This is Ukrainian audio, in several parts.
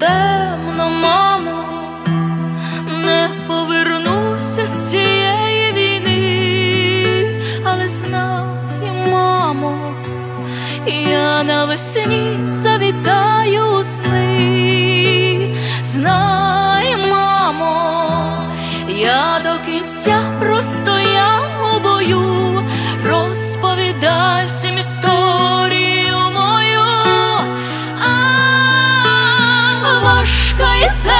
темно, мамо, не повернуся з цієї війни, але знає, мамо, я навесні завітаю у сни, знає, мамо, я до кінця простою. right.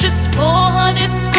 precious born this.